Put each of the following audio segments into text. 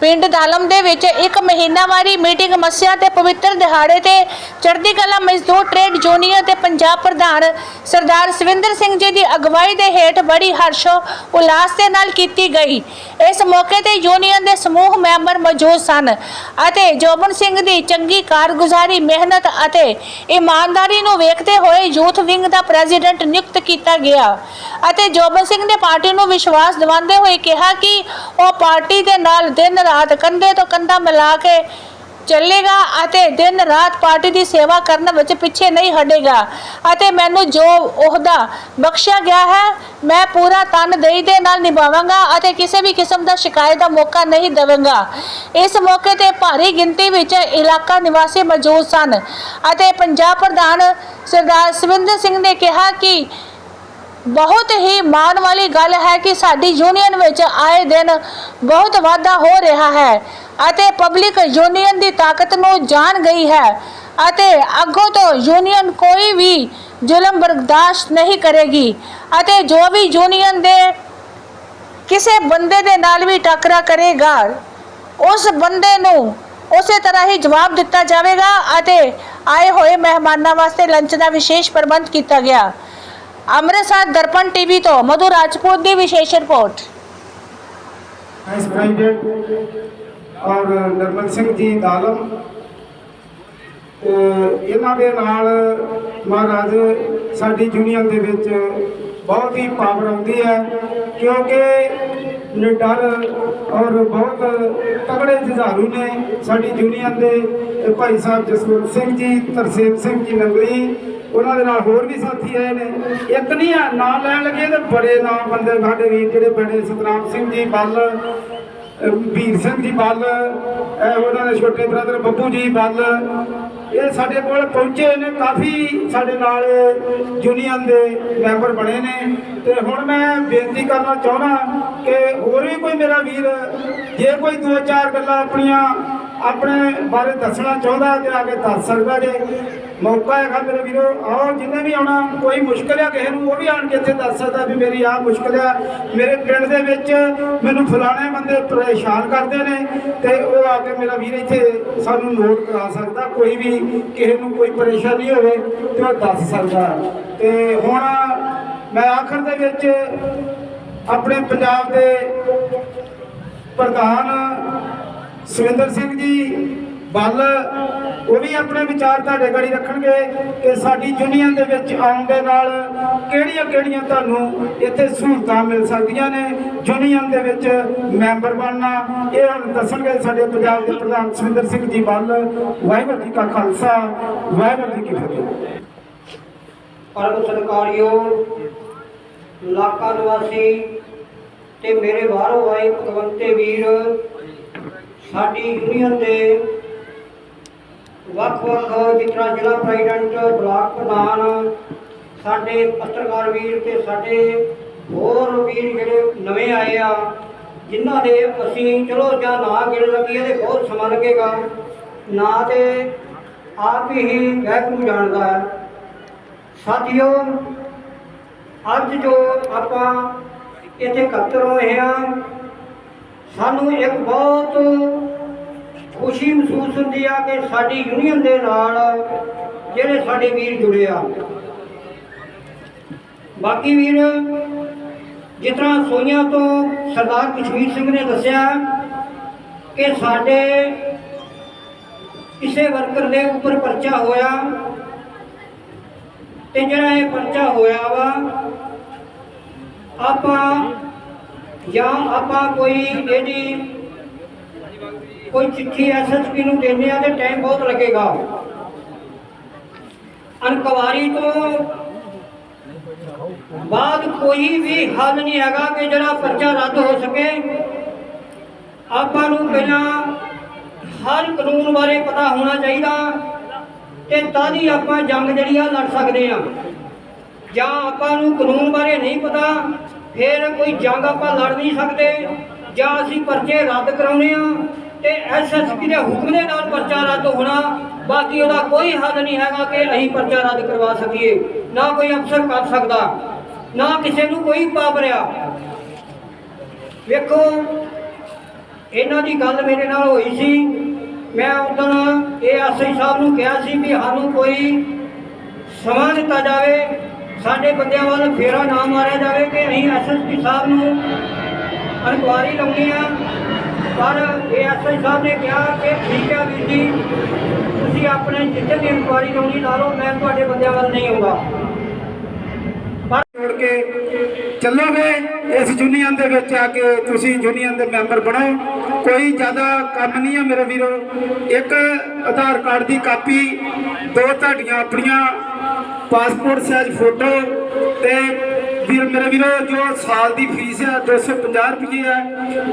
ਪਿੰਡ ਦਾਲਮ ਦੇ ਵਿੱਚ ਇੱਕ ਮਹੀਨਾਵਾਰੀ ਮੀਟਿੰਗ ਮੱਸਿਆ ਤੇ ਪਵਿੱਤਰ ਦਿਹਾੜੇ ਤੇ ਚੜ੍ਹਦੀ ਕਲਾ ਮਜ਼ਦੂਰ ਟ੍ਰੇਡ ਯੂਨੀਅਨ ਤੇ ਪੰਜਾਬ ਪ੍ਰਧਾਨ ਸਰਦਾਰ ਸਵਿੰਦਰ ਸਿੰਘ ਜੀ ਦੀ ਅਗਵਾਈ ਦੇ ਹੇਠ ਬੜੀ ਹਰਸ਼ੋ ਉਲਾਸ ਦੇ ਨਾਲ ਕੀਤੀ ਗਈ। ਇਸ ਮੌਕੇ ਤੇ ਯੂਨੀਅਨ ਦੇ ਸਮੂਹ ਮੈਂਬਰ ਮੌਜੂਦ ਸਨ ਅਤੇ ਜੋਬਨ ਸਿੰਘ ਦੀ ਚੰਗੀ ਕਾਰਗੁਜ਼ਾਰੀ, ਮਿਹਨਤ ਅਤੇ ਇਮਾਨਦਾਰੀ ਨੂੰ ਵੇਖਦੇ ਹੋਏ ਯੂਥ ਵਿੰਗ ਦਾ ਪ੍ਰੈਜ਼ੀਡੈਂਟ ਨਿਯੁਕਤ ਕੀਤਾ ਗਿਆ ਅਤੇ ਜੋਬਨ ਸਿੰਘ ਨੇ ਪਾਰਟੀ ਨੂੰ ਵਿਸ਼ਵਾਸ ਦਿਵਾਉਂਦੇ ਹੋਏ ਕਿਹਾ ਕਿ ਉਹ ਪਾਰਟੀ ਦੇ ਨਾਲ ਦਿਨ ਰਾਤ ਕੰਧੇ ਤੋਂ ਕੰਧਾ ਮਿਲਾ ਕੇ ਚੱਲੇਗਾ ਅਤੇ ਦਿਨ ਰਾਤ ਪਾਰਟੀ ਦੀ ਸੇਵਾ ਕਰਨ ਵਿੱਚ ਪਿੱਛੇ ਨਹੀਂ ਹਟੇਗਾ। ਅਤੇ ਮੈਨੂੰ ਜੋ ਅਹੁਦਾ ਬਖਸ਼ਿਆ ਗਿਆ ਹੈ, ਮੈਂ ਪੂਰਾ ਤਨਦੇਹੀ ਦੇ ਨਾਲ ਨਿਭਾਵਾਂਗਾ ਅਤੇ ਕਿਸੇ ਵੀ ਕਿਸਮ ਦਾ ਸ਼ਿਕਾਇਤ ਦਾ ਮੌਕਾ ਨਹੀਂ ਦੇਵਾਂਗਾ। ਇਸ ਮੌਕੇ ਤੇ ਭਾਰੀ ਗਿਣਤੀ ਵਿੱਚ ਇਲਾਕਾ ਨਿਵਾਸੀ ਮੌਜੂਦ ਸਨ ਅਤੇ ਪੰਜਾਬ ਪ੍ਰਧਾਨ ਸਰਦਾਰ ਸਵਿੰਦਰ ਸਿੰਘ ਨੇ ਕਿਹਾ ਕਿ ਬਹੁਤ ਹੀ ਮਾਣ ਵਾਲੀ ਗੱਲ ਹੈ ਕਿ ਸਾਡੀ ਯੂਨੀਅਨ ਵਿੱਚ ਆਏ ਦਿਨ ਬਹੁਤ ਵਾਧਾ ਹੋ ਰਿਹਾ ਹੈ ਅਤੇ ਪਬਲਿਕ ਯੂਨੀਅਨ ਦੀ ਤਾਕਤ ਨੂੰ ਜਾਣ ਗਈ ਹੈ ਅਤੇ ਅੱਗੋਂ ਤੋਂ ਯੂਨੀਅਨ ਕੋਈ ਵੀ ਜ਼ੁਲਮ ਬਰਦਾਸ਼ਤ ਨਹੀਂ ਕਰੇਗੀ ਅਤੇ ਜੋ ਵੀ ਯੂਨੀਅਨ ਦੇ ਕਿਸੇ ਬੰਦੇ ਦੇ ਨਾਲ ਵੀ ਟੱਕਰਾ ਕਰੇਗਾ, ਉਸ ਬੰਦੇ ਨੂੰ ਉਸੇ ਤਰ੍ਹਾਂ ਹੀ ਜਵਾਬ ਦਿੱਤਾ ਜਾਵੇਗਾ ਅਤੇ ਆਏ ਹੋਏ ਮਹਿਮਾਨਾਂ ਵਾਸਤੇ ਲੰਚ ਦਾ ਵਿਸ਼ੇਸ਼ ਪ੍ਰਬੰਧ ਕੀਤਾ ਗਿਆ। ਅੰਮ੍ਰਿਤਸਰ ਦਰਪਣ ਟੀਵੀ ਤੋਂ ਮਧੂ ਰਾਜਪੂਤ ਦੀ ਵਿਸ਼ੇਸ਼ ਰਿਪੋਰਟ। ਵਾਈਸ ਪ੍ਰੈਜ਼ੀਡੈਂਟ ਔਰ ਨਰਮਲ ਸਿੰਘ ਜੀ ਦਾਲਮ। ਇਹਨਾਂ ਦੇ ਨਾਲ ਮਹਾਰਾਜ ਸਾਡੀ ਯੂਨੀਅਨ ਦੇ ਵਿੱਚ ਬਹੁਤ ਹੀ ਪਾਵਰ ਆਉਂਦੀ ਹੈ, ਕਿਉਂਕਿ ਨਿਡਰ ਔਰ ਬਹੁਤ ਤਗੜੇ ਜੁਝਾਰੂ ਨੇ ਸਾਡੀ ਯੂਨੀਅਨ ਦੇ ਭਾਈ ਸਾਹਿਬ ਜਸਵੰਤ ਸਿੰਘ ਜੀ, ਤਰਸੇਮ ਸਿੰਘ ਜੀ ਨੰਗਲੀ ਉਹਨਾਂ ਦੇ ਨਾਲ ਹੋਰ ਵੀ ਸਾਥੀ ਆਏ ਨੇ। ਇੱਕ ਨਹੀਂ ਆ, ਨਾਂ ਲੈਣ ਲੱਗੇ ਤੇ ਬੜੇ ਨਾਂ ਬੰਦੇ ਸਾਡੇ ਵੀਰ ਜਿਹੜੇ ਬਣੇ, ਸਤਨਾਮ ਸਿੰਘ ਜੀ ਬੱਲ, ਅਹ ਵੀਰ ਸਿੰਘ ਜੀ ਬੱਲ ਉਹਨਾਂ ਦੇ ਛੋਟੇ ਬ੍ਰਦਰ ਬੱਬੂ ਜੀ ਬੱਲ। ਇਹ ਸਾਡੇ ਕੋਲ ਪਹੁੰਚੇ ਨੇ, ਕਾਫੀ ਸਾਡੇ ਨਾਲ ਯੂਨੀਅਨ ਦੇ ਮੈਂਬਰ ਬਣੇ ਨੇ। ਤੇ ਹੁਣ ਮੈਂ ਬੇਨਤੀ ਕਰਨਾ ਚਾਹੁੰਦਾ ਕਿ ਹੋਰ ਵੀ ਕੋਈ ਮੇਰਾ ਵੀਰ, ਜੇ ਕੋਈ ਦੋ ਚਾਰ ਗੱਲਾਂ ਆਪਣੀਆਂ ਆਪਣੇ ਬਾਰੇ ਦੱਸਣਾ ਚਾਹੁੰਦਾ ਤੇ ਆ ਕੇ ਦੱਸ ਸਕਦਾ ਜੇ। ਮੌਕਾ ਹੈਗਾ ਮੇਰੇ ਵੀਰੋ। ਆਓ, ਜਿੰਨੇ ਵੀ ਆਉਣਾ, ਕੋਈ ਮੁਸ਼ਕਲ ਆ ਕਿਸੇ ਨੂੰ, ਉਹ ਵੀ ਆਣ ਕੇ ਇੱਥੇ ਦੱਸ ਸਕਦਾ ਵੀ ਮੇਰੀ ਆਹ ਮੁਸ਼ਕਲ ਆ। ਮੇਰੇ ਪਿੰਡ ਦੇ ਵਿੱਚ ਮੈਨੂੰ ਫਲਾਣੇ ਬੰਦੇ ਪਰੇਸ਼ਾਨ ਕਰਦੇ ਨੇ ਤੇ ਉਹ ਆ ਕੇ ਮੇਰਾ ਵੀਰ ਇੱਥੇ ਸਾਨੂੰ ਨੋਟ ਕਰਾ ਸਕਦਾ। ਕੋਈ ਵੀ ਕਿਸੇ ਨੂੰ ਕੋਈ ਪਰੇਸ਼ਾਨੀ ਹੋਵੇ ਤੇ ਉਹ ਦੱਸ ਸਕਦਾ। ਤੇ ਹੁਣ ਮੈਂ ਆਖਰ ਦੇ ਵਿੱਚ ਆਪਣੇ ਪੰਜਾਬ ਦੇ ਪ੍ਰਧਾਨ ਸੁਰਿੰਦਰ ਸਿੰਘ ਜੀ ਬੱਲ ਉਹ ਵੀ ਆਪਣੇ ਵਿਚਾਰ ਤੁਹਾਡੇ ਗੜੀ ਰੱਖਣਗੇ ਕਿ ਸਾਡੀ ਯੂਨੀਅਨ ਦੇ ਵਿੱਚ ਆਉਣ ਦੇ ਨਾਲ ਕਿਹੜੀਆਂ ਕਿਹੜੀਆਂ ਤੁਹਾਨੂੰ ਇੱਥੇ ਸਹੂਲਤਾਂ ਮਿਲ ਸਕਦੀਆਂ ਨੇ? ਯੂਨੀਅਨ ਦੇ ਵਿੱਚ ਮੈਂਬਰ ਬਣਨਾ, ਇਹ ਹੁਣ ਦੱਸਣਗੇ ਸਾਡੇ ਪੰਜਾਬ ਦੇ ਪ੍ਰਧਾਨ ਸੁਰਿੰਦਰ ਸਿੰਘ ਜੀ ਬੱਲ ਵਾਹਿਗੁਰੂ ਜੀ ਕਾ ਖਾਲਸਾ, ਵਾਹਿਗੁਰੂ ਜੀ ਕੀ ਫਤਿਹ। ਪਰਮ ਸਤਿਕਾਰਿਓ ਇਲਾਕਾ ਨਿਵਾਸੀ ਤੇ ਮੇਰੇ ਬਾਹਰੋਂ ਆਏ ਭਗਵੰਤੇ ਵੀਰ ਸਾਡੀ ਯੂਨੀਅਨ ਦੇ ਵੱਖ-ਵੱਖ ਜਿਸ ਤਰ੍ਹਾਂ ਜ਼ਿਲ੍ਹਾ ਪ੍ਰੈਜ਼ੀਡੈਂਟ ਬਲਾਕ ਪ੍ਰਧਾਨ, ਸਾਡੇ ਪੱਤਰਕਾਰ ਵੀਰ ਤੇ ਸਾਡੇ ਹੋਰ ਵੀਰ ਜਿਹੜੇ ਨਵੇਂ ਆਏ ਆ, ਜਿਨ੍ਹਾਂ ਦੇ ਅਸੀਂ ਚਲੋ ਜਾਂ ਨਾ ਗਿਣ ਲੱਗੀਏ ਤੇ ਬਹੁਤ ਸਮਾਂ ਲੱਗੇਗਾ, ਨਾ ਤੇ ਆਪ ਹੀ ਵਾਹਿਗੁਰੂ ਜਾਣਦਾ ਹੈ। ਸਾਥੀਓ, ਅੱਜ ਜੋ ਆਪਾਂ ਇੱਥੇ ਇਕੱਤਰ ਹੋਏ ਹਾਂ, ਸਾਨੂੰ ਇੱਕ ਬਹੁਤ ਖੁਸ਼ੀ ਮਹਿਸੂਸ ਹੁੰਦੀ ਆ ਕਿ ਸਾਡੀ ਯੂਨੀਅਨ ਦੇ ਨਾਲ ਜਿਹੜੇ ਸਾਡੇ ਵੀਰ ਜੁੜੇ ਆ। ਬਾਕੀ ਵੀਰ, ਜਿਸ ਤਰ੍ਹਾਂ ਸੋਈਆਂ ਤੋਂ ਸਰਦਾਰ ਕਸ਼ਮੀਰ ਸਿੰਘ ਨੇ ਦੱਸਿਆ ਕਿ ਸਾਡੇ ਕਿਸੇ ਵਰਕਰ ਦੇ ਉੱਪਰ ਪਰਚਾ ਹੋਇਆ ਤੇ ਜਿਹੜਾ ਇਹ ਪਰਚਾ ਹੋਇਆ ਵਾ, ਆਪਾਂ ਜਾਂ ਆਪਾਂ ਕੋਈ ਇਹਦੀ ਕੋਈ ਚਿੱਠੀ ਐਸਐਸਪੀ ਨੂੰ ਦੇਣੇ ਆ ਤੇ ਟਾਈਮ ਬਹੁਤ ਲੱਗੇਗਾ। ਅਨਕਵਾਰੀ ਤੋਂ ਬਾਅਦ ਕੋਈ ਵੀ ਹੱਲ ਨਹੀਂ ਹੈਗਾ ਕਿ ਜਿਹੜਾ ਪਰਚਾ ਰੱਦ ਹੋ ਸਕੇ। ਆਪਾਂ ਨੂੰ ਪਹਿਲਾਂ ਹਰ ਕਾਨੂੰਨ ਬਾਰੇ ਪਤਾ ਹੋਣਾ ਚਾਹੀਦਾ ਤੇ ਤਾਂ ਹੀ ਆਪਾਂ ਜੰਗ ਜਿਹੜੀ ਆ ਲੜ ਸਕਦੇ ਆ। ਜਾਂ ਆਪਾਂ ਨੂੰ ਕਾਨੂੰਨ ਬਾਰੇ ਨਹੀਂ ਪਤਾ, ਫਿਰ ਕੋਈ ਜੰਗ ਆਪਾਂ ਲੜ ਨਹੀਂ ਸਕਦੇ, ਜਾਂ ਅਸੀਂ ਪਰਚੇ ਰੱਦ ਕਰਾਉਣੇ ਆ। ਤੇ ਐਸਐਸਪੀ ਦੇ ਹੁਕਮ ਦੇ ਨਾਲ ਪਰਚਾ ਰੱਦ ਹੋਣਾ, ਬਾਕੀ ਉਹਦਾ ਕੋਈ ਹੱਲ ਨਹੀਂ ਹੈਗਾ ਕਿ ਅਸੀਂ ਪਰਚਾ ਰੱਦ ਕਰਵਾ ਸਕੀਏ। ਨਾ ਕੋਈ ਅਫਸਰ ਕਰ ਸਕਦਾ, ਨਾ ਕਿਸੇ ਨੂੰ ਕੋਈ ਪਾਵਰ ਆ ਵੇਖੋ, ਇਹਨਾਂ ਦੀ ਗੱਲ ਮੇਰੇ ਨਾਲ ਹੋਈ ਸੀ। ਮੈਂ ਉਦੋਂ ਇਹ ਐਸਆਈ ਸਾਹਿਬ ਨੂੰ ਕਿਹਾ ਸੀ ਵੀ ਸਾਨੂੰ ਕੋਈ ਸਮਾਂ ਦਿੱਤਾ ਜਾਵੇ, ਸਾਡੇ ਬੰਦਿਆਂ ਵੱਲ ਫੇਰਾ ਨਾ ਮਾਰਿਆ ਜਾਵੇ ਕਿ ਅਸੀਂ ਐਸਐਸਪੀ ਸਾਹਿਬ ਨੂੰ ਇਨਕੁਆਰੀ ਲਾਉਣੀ ਆ। ਪਰ ਇਹ ਐਸਆਈ ਸਾਹਿਬ ਨੇ ਕਿਹਾ ਕਿ ਠੀਕ ਹੈ ਵੀਰ ਜੀ, ਤੁਸੀਂ ਆਪਣੇ ਜਿੱਥੇ ਦੀ ਇਨਕੁਆਰੀ ਲਾਉਣੀ ਲਾ ਲਓ ਮੈਂ ਤੁਹਾਡੇ ਬੰਦਿਆਂ ਵੱਲ ਨਹੀਂ ਆਉਂਦਾ। ਪਰ ਜੋੜ ਕੇ ਚੱਲੋਗੇ ਇਸ ਯੂਨੀਅਨ ਦੇ ਵਿੱਚ ਆ ਕੇ, ਤੁਸੀਂ ਯੂਨੀਅਨ ਦੇ ਮੈਂਬਰ ਬਣੋ। ਕੋਈ ਜ਼ਿਆਦਾ ਕੰਮ ਨਹੀਂ ਹੈ ਮੇਰੇ ਵੀਰੋ। ਇੱਕ ਆਧਾਰ ਕਾਰਡ ਦੀ ਕਾਪੀ, ਦੋ ਤੁਹਾਡੀਆਂ ਆਪਣੀਆਂ ਪਾਸਪੋਰਟ ਸਾਈਜ਼ ਫੋਟੋ ਤੇ ਵੀਰ ਮੇਰੇ ਵੀਰੋ ਜੋ ਸਾਲ ਦੀ ਫੀਸ ਹੈ 250 ਰੁਪਏ ਹੈ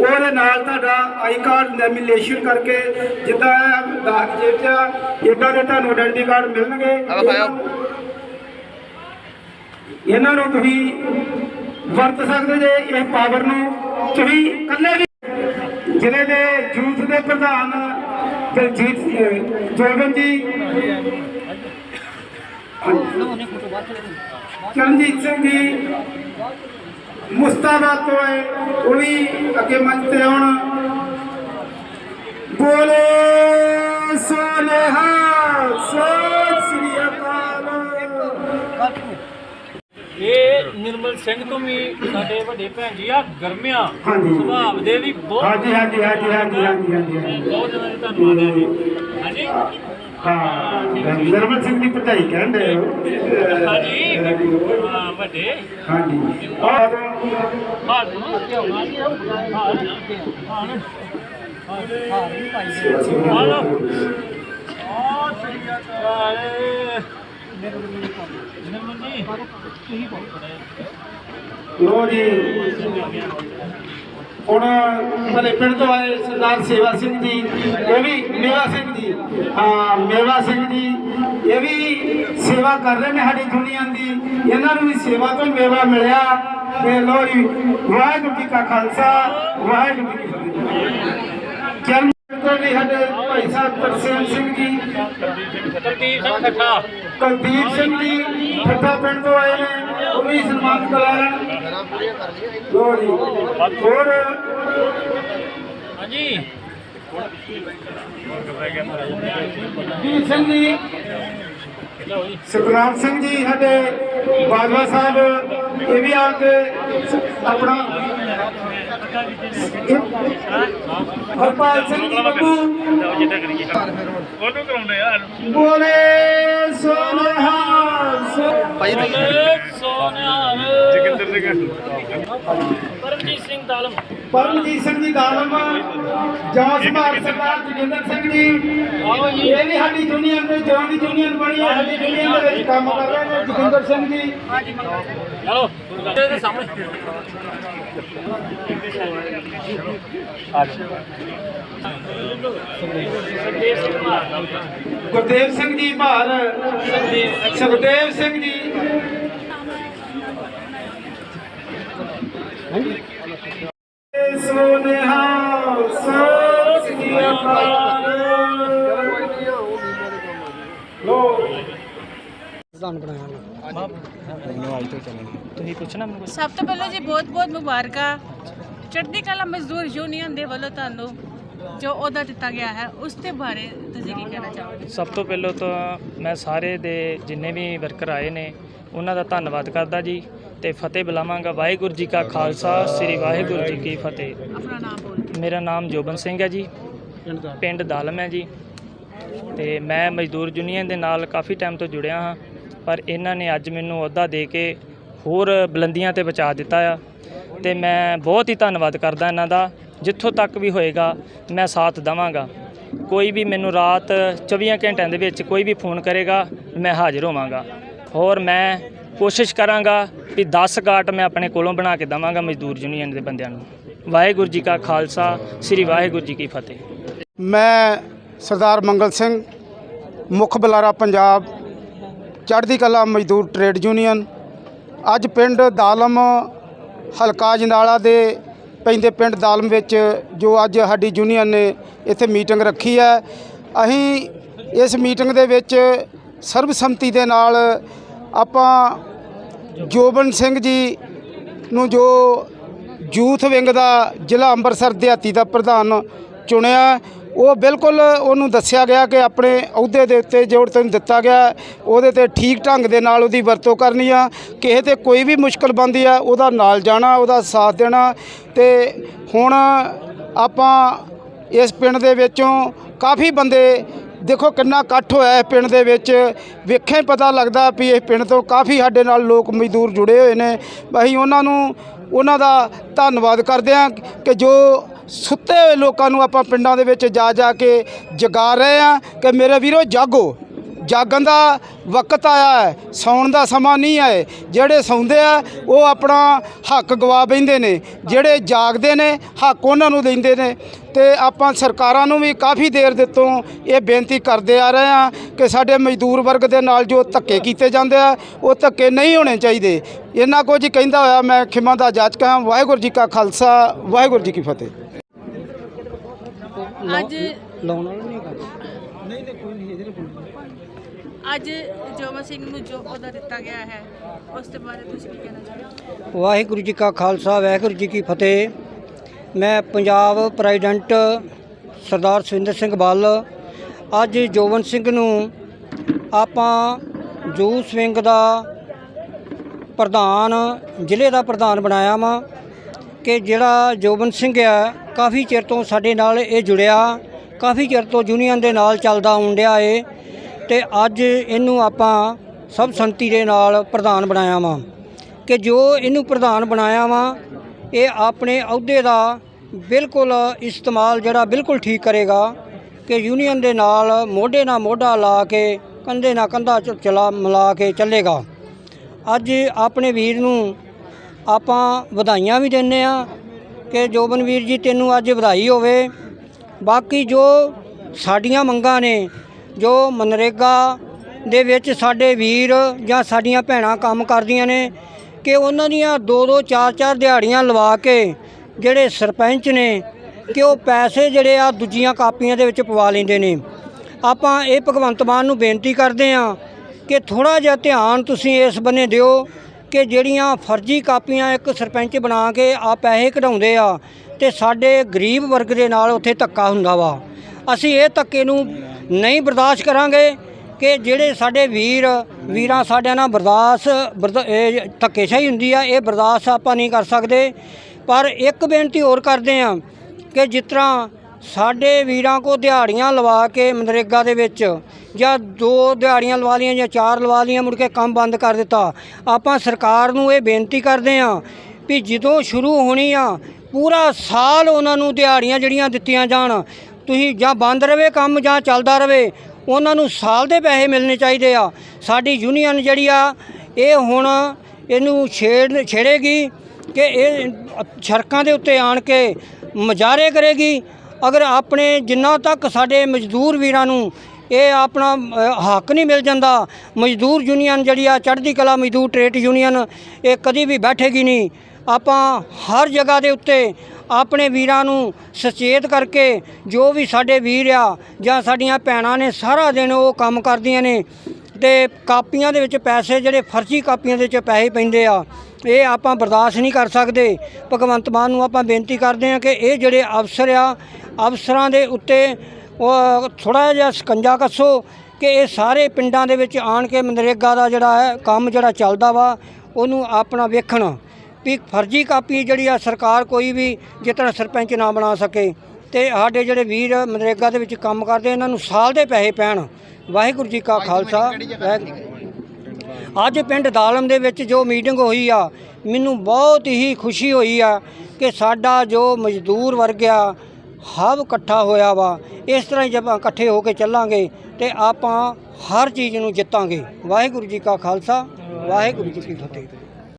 ਉਹਦੇ ਨਾਲ ਤੁਹਾਡਾ ਆਈ ਕਾਰਡ ਲੈਮੀਨੇਸ਼ਨ ਕਰਕੇ ਜਿੱਦਾਂ ਦਾਖ ਚ ਇਦਾਂ ਦੇ ਤੁਹਾਨੂੰ ਆਇਡੈਂਟੀ ਕਾਰਡ ਮਿਲਣਗੇ। ਇਹਨਾਂ ਨੂੰ ਤੁਸੀਂ ਵਰਤ ਸਕਦੇ ਜੇ ਇਹ ਪਾਵਰ ਨੂੰ। ਤੁਸੀਂ ਇਕੱਲੇ ਵੀ ਜ਼ਿਲ੍ਹੇ ਦੇ ਯੂਥ ਦੇ ਪ੍ਰਧਾਨ ਦਲਜੀਤ ਜੋਗਨ ਜੀ ਚਰਨਜੀਤ ਸਿੰਘ ਜੀ ਮੁਸਤਾਬਾਦ ਤੋਂ ਆਏ ਉਹ ਵੀ ਅੱਗੇ ਮੰਚ ਤੇ ਆਉਣ। ਬੋਲੇ ਸੋਨੇਹਾ ਸਤਿ ਸ੍ਰੀ ਅਕਾਲ। ਇਹ ਨਿਰਮਲ ਸਿੰਘ ਤੋਂ ਵੀ ਸਾਡੇ ਵੱਡੇ ਭੈਣ ਜੀ ਆ ਗਰਮਿਆ। ਸੁਭਾਅ ਦੇ ਵੀ ਬਹੁਤ ਹਾਂਜੀ ਹਾਂਜੀ ਹਾਂਜੀ ਹਾਂਜੀ ਹਾਂਜੀ ਬਹੁਤ ਜ਼ਿਆਦਾ ਧੰਨਵਾਦ ਹੈ ਜੀ। ਹਾਂਜੀ। ਹਾਂ ਨਰਮਲ ਸਿੰਘ ਦੀ ਪੜ੍ਹਾਈ ਕਹਿੰਦੇ ਹੋ। ਹਾਂਜੀ। ਹਾਂ ਵੱਡੇ। ਹਾਂਜੀ। ਔਰ ਹਾਂ ਹਾਂ ਹਾਂ ਲੋ ਜੀ। ਜੀ ਹੁਣ ਭਲੇ ਪਿੰਡ ਤੋਂ ਆਏ ਸਰਦਾਰ ਸੇਵਾ ਸਿੰਘ ਜੀ ਇਹ ਵੀ ਮੇਵਾ ਸਿੰਘ ਜੀ। ਹਾਂ ਮੇਵਾ ਸਿੰਘ ਜੀ ਇਹ ਵੀ ਸੇਵਾ ਕਰ ਰਹੇ ਨੇ ਸਾਡੀ ਯੂਨੀਅਨ ਦੀ। ਇਹਨਾਂ ਨੂੰ ਵੀ ਸੇਵਾ ਤੋਂ ਮੇਵਾ ਮਿਲਿਆ। ਤੇ ਲੋ ਜੀ ਵਾਹਿਗੁਰੂ ਜੀ ਕਾ ਖਾਲਸਾ ਵਾਹਿਗੁਰੂ ਜੀ ਕੀ ਫਤਿਹ। ਵੀ ਸਾਡੇ ਭਾਈ ਸਾਹਿਬ ਤਰਸੇਮ ਸਿੰਘ ਜੀ। ਕੁਲਦੀਪ ਸਿੰਘ ਖੱਟਾ ਕੁਲਦੀਪ ਸਿੰਘ ਜੀ ਠੱਠਾ ਪਿੰਡ ਤੋਂ ਆਏ ਨੇ ਉਹ ਵੀ ਸਨਮਾਨਿਤ ਕਰਾਉਣ ਲੋ ਜੀ ਹੋਰ? ਹਾਂਜੀ। ਜੀ ਸਿੰਘ ਜੀ। ਸਤਨਾਮ ਸਿੰਘ ਜੀ ਸਾਡੇ ਬਾਜਵਾ ਸਾਹਿਬ ਇਹ ਵੀ ਆ ਕੇ ਆਪਣਾ ਹਰਪਾਲ ਸਿੰਘ ਜੀ ਬੱਬੂ ਉਹਨੂੰ ਕਰਾਉਂਦੇ ਆ। ਬੋਲੇ ਸੋਨਹਾ। ਸੋਨਿਆਰ ਜਗਿੰਦਰ ਸਿੰਘ ਪਰਮਜੀਤ ਸਿੰਘ ਦਾਲਮ। ਪਰਮਜੀਤ ਸਿੰਘ ਜੀ ਦਾਲਮ ਜੌਂ ਸੰਭਾਲ ਸਰਦਾਰ ਜੋਗਿੰਦਰ ਸਿੰਘ ਜੀ। ਆਓ ਜੀ। ਇਹ ਵੀ ਸਾਡੀ ਯੂਨੀਅਨ ਦੇ ਜੌਂ ਦੀ ਯੂਨੀਅਨ ਬਣੀ ਹੈ ਸਾਡੀ ਯੂਨੀਅਨ ਦੇ ਵਿੱਚ ਕੰਮ ਕਰ ਰਹੇ ਨੇ ਜੋਗਿੰਦਰ ਸਿੰਘ ਜੀ। ਚਲੋ। ਇਹਦੇ ਸਾਹਮਣੇ ਗੁਰਦੇਵ ਸਿੰਘ ਜੀ ਭਾਰ। ਸੁਖਦੇਵ ਸਿੰਘ ਜੀ। ਸੋਨੇਹਾ ਸਤਿ ਸ੍ਰੀ ਅਕਾਲ ਲੋ ਤੁਸੀਂ ਪੁੱਛਣਾ ਮੈਨੂੰ ਸਭ ਤੋਂ ਪਹਿਲਾਂ ਜੀ ਬਹੁਤ-ਬਹੁਤ ਮੁਬਾਰਕਾਂ। ਚੜ੍ਹਦੀ ਕਲਾ ਮਜ਼ਦੂਰ ਯੂਨੀਅਨ ਦੇ ਵੱਲੋਂ ਤੁਹਾਨੂੰ ਜੋ ਅਹੁਦਾ ਦਿੱਤਾ ਗਿਆ ਹੈ, ਉਸ ਦੇ ਬਾਰੇ ਤੁਸੀਂ ਕੀ ਕਹਿਣਾ ਚਾਹੋਗੇ? ਸਭ ਤੋਂ ਪਹਿਲਾਂ ਤਾਂ ਮੈਂ ਸਾਰੇ ਦੇ ਜਿੰਨੇ ਵੀ ਵਰਕਰ ਆਏ ਨੇ, ਉਹਨਾਂ ਦਾ ਧੰਨਵਾਦ ਕਰਦਾ ਜੀ। ਤੇ ਫਤਿਹ ਬੁਲਾਵਾਂਗਾ। ਵਾਹਿਗੁਰੂ ਜੀ ਕਾ ਖਾਲਸਾ ਸ੍ਰੀ ਵਾਹਿਗੁਰੂ ਜੀ ਕੀ ਫਤਿਹ। ਆਪਣਾ ਨਾਮ ਬੋਲ ਕੇ ਮੇਰਾ ਨਾਮ ਜੋਬਨ ਸਿੰਘ ਹੈ ਜੀ। ਪਿੰਡ ਦਾਲਮ। ਹੈ ਜੀ। ਤੇ ਮੈਂ ਮਜ਼ਦੂਰ ਯੂਨੀਅਨ ਦੇ ਨਾਲ ਕਾਫੀ ਟਾਈਮ ਤੋਂ ਜੁੜਿਆ ਹਾਂ ਪਰ ਇਹਨਾਂ ਨੇ ਅੱਜ ਮੈਨੂੰ ਅਹੁਦਾ ਦੇ ਕੇ ਹੋਰ ਬੁਲੰਦੀਆਂ ਤੇ ਪਹੁੰਚਾ ਦਿੱਤਾ ਆ। ਤੇ ਮੈਂ ਬਹੁਤ ਹੀ ਧੰਨਵਾਦ ਕਰਦਾ ਇਹਨਾਂ ਦਾ। ਜਿੱਥੋਂ ਤੱਕ ਵੀ ਹੋਏਗਾ ਮੈਂ ਸਾਥ ਦਵਾਂਗਾ। ਕੋਈ ਵੀ ਮੈਨੂੰ ਰਾਤ 24 ਘੰਟਿਆਂ ਦੇ ਵਿੱਚ ਕੋਈ ਵੀ ਫੋਨ ਕਰੇਗਾ ਮੈਂ ਹਾਜ਼ਰ ਹੋਵਾਂਗਾ। ਹੋਰ ਮੈਂ ਕੋਸ਼ਿਸ਼ ਕਰਾਂਗਾ ਕਿ 10 ਗਾਟ ਮੈਂ ਆਪਣੇ ਕੋਲੋਂ ਬਣਾ ਕੇ ਦਵਾਂਗਾ ਮਜ਼ਦੂਰ ਯੂਨੀਅਨ ਦੇ ਬੰਦਿਆਂ ਨੂੰ। ਵਾਹਿਗੁਰੂ ਜੀ ਕਾ ਖਾਲਸਾ, ਸ੍ਰੀ ਵਾਹਿਗੁਰੂ ਜੀ ਕੀ ਫਤਿਹ। ਮੈਂ ਸਰਦਾਰ ਮੰਗਲ ਸਿੰਘ, ਮੁੱਖ ਬੁਲਾਰਾ ਪੰਜਾਬ, ਚੜ੍ਹਦੀ ਕਲਾ ਮਜ਼ਦੂਰ ਟ੍ਰੇਡ ਯੂਨੀਅਨ। ਅੱਜ ਪਿੰਡ ਦਾਲਮ, ਹਲਕਾ ਜੰਡਾਲਾ ਦੇ ਪੈਂਦੇ ਪਿੰਡ ਦਾਲਮ ਵਿੱਚ ਜੋ ਅੱਜ ਸਾਡੀ ਯੂਨੀਅਨ ਨੇ ਇੱਥੇ ਮੀਟਿੰਗ ਰੱਖੀ ਹੈ। ਅਸੀਂ ਇਸ ਮੀਟਿੰਗ ਦੇ ਵਿੱਚ ਸਰਬਸੰਮਤੀ ਦੇ ਨਾਲ ਆਪਾਂ ਜੋਬਨ ਸਿੰਘ ਜੀ ਨੂੰ ਜੋ ਯੂਥ ਵਿੰਗ ਦਾ ਜ਼ਿਲ੍ਹਾ ਅੰਮ੍ਰਿਤਸਰ ਦਿਹਾਤੀ ਦਾ ਪ੍ਰਧਾਨ ਚੁਣਿਆ, ਉਹ ਬਿਲਕੁਲ ਉਹਨੂੰ ਦੱਸਿਆ ਗਿਆ ਕਿ ਆਪਣੇ ਅਹੁਦੇ ਦੇ ਉੱਤੇ ਜੋ ਤੈਨੂੰ ਦਿੱਤਾ ਗਿਆ, ਉਹਦੇ ਤੇ ਠੀਕ ਢੰਗ ਦੇ ਨਾਲ ਉਹਦੀ ਵਰਤੋਂ ਕਰਨੀ ਆ। ਕਿਸੇ ਤੇ ਕੋਈ ਵੀ ਮੁਸ਼ਕਲ ਬੰਦੀ ਆ, ਉਹਦਾ ਨਾਲ ਜਾਣਾ, ਉਹਦਾ ਸਾਥ ਦੇਣਾ। ਤੇ ਹੁਣ ਆਪਾਂ ਇਸ ਪਿੰਡ ਦੇ ਵਿੱਚੋਂ ਕਾਫੀ ਬੰਦੇ ਦੇਖੋ ਕਿੰਨਾ ਇਕੱਠ ਹੋਇਆ ਹੈ ਪਿੰਡ ਦੇ ਵਿੱਚ। ਵੇਖਿਆ ਹੀ ਪਤਾ ਲੱਗਦਾ ਵੀ ਇਹ ਪਿੰਡ ਤੋਂ ਕਾਫੀ ਸਾਡੇ ਨਾਲ ਲੋਕ ਮਜ਼ਦੂਰ ਜੁੜੇ ਹੋਏ ਨੇ। ਅਸੀਂ ਉਹਨਾਂ ਨੂੰ, ਉਹਨਾਂ ਦਾ ਧੰਨਵਾਦ ਕਰਦੇ ਹਾਂ ਕਿ ਜੋ ਸੁੱਤੇ ਹੋਏ ਲੋਕਾਂ ਨੂੰ ਆਪਾਂ ਪਿੰਡਾਂ ਦੇ ਵਿੱਚ ਜਾ ਜਾ ਕੇ ਜਗਾ ਰਹੇ ਆ ਕਿ ਮੇਰੇ ਵੀਰੋ ਜਾਗੋ। ਜਾਗਣ ਦਾ ਵਕਤ ਆਇਆ ਹੈ ਸੌਣ ਦਾ ਸਮਾਂ ਨਹੀਂ ਹੈ। ਜਿਹੜੇ ਸੌਂਦੇ ਆ ਉਹ ਆਪਣਾ ਹੱਕ ਗਵਾ ਬੈਂਦੇ ਨੇ। ਜਿਹੜੇ ਜਾਗਦੇ ਨੇ ਹੱਕ ਉਹਨਾਂ ਨੂੰ ਦਿੰਦੇ ਨੇ। ਤੇ ਆਪਾਂ ਸਰਕਾਰਾਂ ਨੂੰ ਵੀ ਕਾਫੀ ਦੇਰ ਦੇ ਤੋਂ ਇਹ ਬੇਨਤੀ ਕਰਦੇ ਆ ਰਹੇ ਆ ਕਿ ਸਾਡੇ ਮਜ਼ਦੂਰ ਵਰਗ ਦੇ ਨਾਲ ਜੋ ਧੱਕੇ ਕੀਤੇ ਜਾਂਦੇ ਆ ਉਹ ਧੱਕੇ ਨਹੀਂ ਹੋਣੇ ਚਾਹੀਦੇ। ਇਹਨਾਂ ਕੁਝ ਕਹਿੰਦਾ ਹੋਇਆ ਮੈਂ ਖਿਮਾ ਦਾ ਜਾਚਕ ਹਾਂ। ਵਾਹਿਗੁਰੂ ਜੀ ਕਾ ਖਾਲਸਾ ਵਾਹਿਗੁਰੂ ਜੀ ਕੀ ਫਤਿਹ। ਅੱਜ ਲਾਉਣ ਵਾਲਾ ਨਹੀਂ ਹੈਗਾ। ਅੱਜ ਜੋਬਨ ਸਿੰਘ ਨੂੰ ਜੋ ਅਹੁਦਾ ਦਿੱਤਾ ਗਿਆ ਹੈ, ਉਸ ਦੇ ਬਾਰੇ ਤੁਸੀਂ ਕੀ ਕਹਿਣਾ ਚਾਹੁੰਦੇ ਵਾਹਿਗੁਰੂ ਜੀ ਕਾ ਖਾਲਸਾ, ਵਾਹਿਗੁਰੂ ਜੀ ਕੀ ਫਤਿਹ। ਮੈਂ ਪੰਜਾਬ ਪ੍ਰੈਜ਼ੀਡੈਂਟ ਸਰਦਾਰ ਸੁਰਿੰਦਰ ਸਿੰਘ ਬੱਲ ਅੱਜ ਜੋਬਨ ਸਿੰਘ ਨੂੰ ਆਪਾਂ ਜੂਸ ਵਿੰਗ ਦਾ ਪ੍ਰਧਾਨ, ਜ਼ਿਲ੍ਹੇ ਦਾ ਪ੍ਰਧਾਨ ਬਣਾਇਆ ਵਾਂ ਕਿ ਜਿਹੜਾ ਜੋਬਨ ਸਿੰਘ ਆ, ਕਾਫੀ ਚਿਰ ਤੋਂ ਸਾਡੇ ਨਾਲ ਇਹ ਜੁੜਿਆ, ਕਾਫੀ ਚਿਰ ਤੋਂ ਯੂਨੀਅਨ ਦੇ ਨਾਲ ਚੱਲਦਾ ਆਉਣ ਡਿਆ ਏ। ਤੇ ਅੱਜ ਇਹਨੂੰ ਆਪਾਂ ਸਭ ਸੰਤੀ ਦੇ ਨਾਲ ਪ੍ਰਧਾਨ ਬਣਾਇਆ ਵਾਂ। ਕਿ ਜੋ ਇਹਨੂੰ ਪ੍ਰਧਾਨ ਬਣਾਇਆ ਵਾਂ, ਇਹ ਆਪਣੇ ਅਹੁਦੇ ਦਾ ਬਿਲਕੁਲ ਇਸਤੇਮਾਲ ਜਿਹੜਾ ਬਿਲਕੁਲ ਠੀਕ ਕਰੇਗਾ ਕਿ ਯੂਨੀਅਨ ਦੇ ਨਾਲ ਮੋਢੇ ਨਾਲ ਮੋਢਾ ਲਾ ਕੇ, ਕੰਧੇ ਨਾਲ ਕੰਧਾ ਚਲਾ, ਮਿਲਾ ਕੇ ਚੱਲੇਗਾ। ਅੱਜ ਆਪਣੇ ਵੀਰ ਨੂੰ ਆਪਾਂ ਵਧਾਈਆਂ ਵੀ ਦਿੰਨੇ ਆ ਕਿ ਜੋਬਨ ਵੀਰ ਜੀ ਤੈਨੂੰ ਅੱਜ ਵਧਾਈ ਹੋਵੇ। ਬਾਕੀ ਜੋ ਸਾਡੀਆਂ ਮੰਗਾਂ ਨੇ ਜੋ ਮਨਰੇਗਾ ਦੇ ਵਿੱਚ ਸਾਡੇ ਵੀਰ ਜਾਂ ਸਾਡੀਆਂ ਭੈਣਾਂ ਕੰਮ ਕਰਦੀਆਂ ਨੇ, ਕਿ ਉਹਨਾਂ ਦੀਆਂ ਦੋ ਦੋ ਚਾਰ ਚਾਰ ਦਿਹਾੜੀਆਂ ਲਵਾ ਕੇ ਜਿਹੜੇ ਸਰਪੰਚ ਨੇ, ਕਿ ਉਹ ਪੈਸੇ ਜਿਹੜੇ ਆ ਦੂਜੀਆਂ ਕਾਪੀਆਂ ਦੇ ਵਿੱਚ ਪਵਾ ਲੈਂਦੇ ਨੇ। ਆਪਾਂ ਇਹ ਭਗਵੰਤ ਮਾਨ ਨੂੰ ਬੇਨਤੀ ਕਰਦੇ ਆ ਕਿ ਥੋੜਾ ਜਿਹਾ ਧਿਆਨ ਤੁਸੀਂ ਇਸ ਬੰਨੇ ਦਿਓ ਕਿ ਜਿਹੜੀਆਂ ਫਰਜ਼ੀ ਕਾਪੀਆਂ ਇੱਕ ਸਰਪੰਚ ਬਣਾ ਕੇ ਆ ਪੈਸੇ ਕਢਾਉਂਦੇ ਆ, ਤੇ ਸਾਡੇ ਗਰੀਬ ਵਰਗ ਦੇ ਨਾਲ ਉੱਥੇ ਧੱਕਾ ਹੁੰਦਾ ਵਾ। ਅਸੀਂ ਇਹ ਧੱਕੇ ਨੂੰ ਨਹੀਂ ਬਰਦਾਸ਼ਤ ਕਰਾਂਗੇ ਕਿ ਜਿਹੜੇ ਸਾਡੇ ਵੀਰ, ਵੀਰਾਂ ਸਾਡਿਆਂ ਨਾਲ ਬਰਦਾਸ਼ਤ, ਬਰਦਾ- ਧੱਕੇਸ਼ਾਹੀ ਹੁੰਦੀ ਆ, ਇਹ ਬਰਦਾਸ਼ਤ ਆਪਾਂ ਨਹੀਂ ਕਰ ਸਕਦੇ। ਪਰ ਇੱਕ ਬੇਨਤੀ ਹੋਰ ਕਰਦੇ ਆ ਕਿ ਜਿਸ ਤਰ੍ਹਾਂ ਸਾਡੇ ਵੀਰਾਂ ਕੋ ਦਿਹਾੜੀਆਂ ਲਵਾ ਕੇ ਮਨਰੇਗਾ ਦੇ ਵਿੱਚ ਜਾਂ ਦੋ ਦਿਹਾੜੀਆਂ ਲਵਾ ਲੀਆਂ ਜਾਂ ਚਾਰ ਲਵਾ ਲੀਆਂ ਮੁੜ ਕੇ ਕੰਮ ਬੰਦ ਕਰ ਦਿੱਤਾ, ਆਪਾਂ ਸਰਕਾਰ ਨੂੰ ਇਹ ਬੇਨਤੀ ਕਰਦੇ ਆ ਵੀ ਜਦੋਂ ਸ਼ੁਰੂ ਹੋਣੀ ਆ, ਪੂਰਾ ਸਾਲ ਉਹਨਾਂ ਨੂੰ ਦਿਹਾੜੀਆਂ ਜਿਹੜੀਆਂ ਦਿੱਤੀਆਂ ਜਾਣ ਤੁਸੀਂ ਜਾਂ ਬੰਦ ਰਵੇ, ਕੰਮ ਜਾਂ ਚੱਲਦਾ ਰਵੇ, ਉਹਨਾਂ ਨੂੰ ਸਾਲ ਦੇ ਪੈਸੇ ਮਿਲਣੇ ਚਾਹੀਦੇ ਆ। ਸਾਡੀ ਯੂਨੀਅਨ ਜਿਹੜੀ ਆ, ਇਹ ਹੁਣ ਇਹਨੂੰ ਛੇੜ, ਛੇੜੇਗੀ ਕਿ ਇਹ ਸੜਕਾਂ ਦੇ ਉੱਤੇ ਆਣ ਕੇ ਮੁਜ਼ਾਹਰੇ ਕਰੇਗੀ। ਅਗਰ ਆਪਣੇ ਜਿੰਨਾ ਤੱਕ ਸਾਡੇ ਮਜ਼ਦੂਰ ਵੀਰਾਂ ਨੂੰ ਇਹ ਆਪਣਾ ਹੱਕ ਨਹੀਂ ਮਿਲ ਜਾਂਦਾ, ਮਜ਼ਦੂਰ ਯੂਨੀਅਨ ਜਿਹੜੀ ਆ, ਚੜ੍ਹਦੀ ਕਲਾ ਮਜ਼ਦੂਰ ਟ੍ਰੇਡ ਯੂਨੀਅਨ, ਇਹ ਕਦੀ ਵੀ ਬੈਠੇਗੀ ਨਹੀਂ। ਆਪਾਂ ਹਰ ਜਗ੍ਹਾ ਦੇ ਉੱਤੇ ਆਪਣੇ ਵੀਰਾਂ ਨੂੰ ਸੁਚੇਤ ਕਰਕੇ ਜੋ ਵੀ ਸਾਡੇ ਵੀਰ ਆ ਜਾਂ ਸਾਡੀਆਂ ਭੈਣਾਂ ਨੇ ਸਾਰਾ ਦਿਨ ਉਹ ਕੰਮ ਕਰਦੀਆਂ ਨੇ ਤੇ ਕਾਪੀਆਂ ਦੇ ਵਿੱਚ ਪੈਸੇ ਜਿਹੜੇ ਫਰਜ਼ੀ ਕਾਪੀਆਂ ਦੇ ਵਿੱਚ ਪੈਸੇ ਪੈਂਦੇ ਆ, ਇਹ ਆਪਾਂ ਬਰਦਾਸ਼ਤ ਨਹੀਂ ਕਰ ਸਕਦੇ। ਭਗਵੰਤ ਮਾਨ ਨੂੰ ਆਪਾਂ ਬੇਨਤੀ ਕਰਦੇ ਹਾਂ ਕਿ ਇਹ ਜਿਹੜੇ ਅਫਸਰ ਆ, ਅਫਸਰਾਂ ਦੇ ਉੱਤੇ ਉਹ ਥੋੜਾ ਜਿਹਾ ਸਕੰਜਾ ਕੱਸੋ ਕਿ ਇਹ ਸਾਰੇ ਪਿੰਡਾਂ ਦੇ ਵਿੱਚ ਆਣ ਕੇ ਮਨਰੇਗਾ ਦਾ ਜਿਹੜਾ ਹੈ, ਕੰਮ ਜਿਹੜਾ ਚੱਲਦਾ ਵਾ, ਉਹਨੂੰ ਆਪਣਾ ਵੇਖਣ। ਵੀ ਫਰਜ਼ੀ ਕਾਪੀ ਜਿਹੜੀ ਆ ਸਰਕਾਰ ਕੋਈ ਵੀ ਤਰ੍ਹਾਂ ਸਰਪੰਚ ਨਾ ਬਣਾ ਸਕੇ ਤੇ ਸਾਡੇ ਜਿਹੜੇ ਵੀਰ ਮਨਰੇਗਾ ਦੇ ਵਿੱਚ ਕੰਮ ਕਰਦੇ ਇਹਨਾਂ ਨੂੰ ਸਾਲ ਦੇ ਪੈਸੇ ਪੈਣ। ਵਾਹਿਗੁਰੂ ਜੀ ਕਾ ਖਾਲਸਾ। ਅੱਜ ਪਿੰਡ ਦਾਲਮ ਦੇ ਵਿੱਚ ਜੋ ਮੀਟਿੰਗ ਹੋਈ ਆ ਮੈਨੂੰ ਬਹੁਤ ਹੀ ਖੁਸ਼ੀ ਹੋਈ ਆ ਕਿ ਸਾਡਾ ਜੋ ਮਜ਼ਦੂਰ ਵਰਗ ਆ ਹਬ ਇਕੱਠਾ ਹੋਇਆ ਵਾ। ਇਸ ਤਰ੍ਹਾਂ ਹੀ ਜੇ ਆਪਾਂ ਇਕੱਠੇ ਹੋ ਕੇ ਚੱਲਾਂਗੇ ਤੇ ਆਪਾਂ ਹਰ ਚੀਜ਼ ਨੂੰ ਜਿੱਤਾਂਗੇ। ਵਾਹਿਗੁਰੂ ਜੀ ਕਾ ਖਾਲਸਾ ਵਾਹਿਗੁਰੂ ਜੀ ਕੀ ਫਤਿਹ।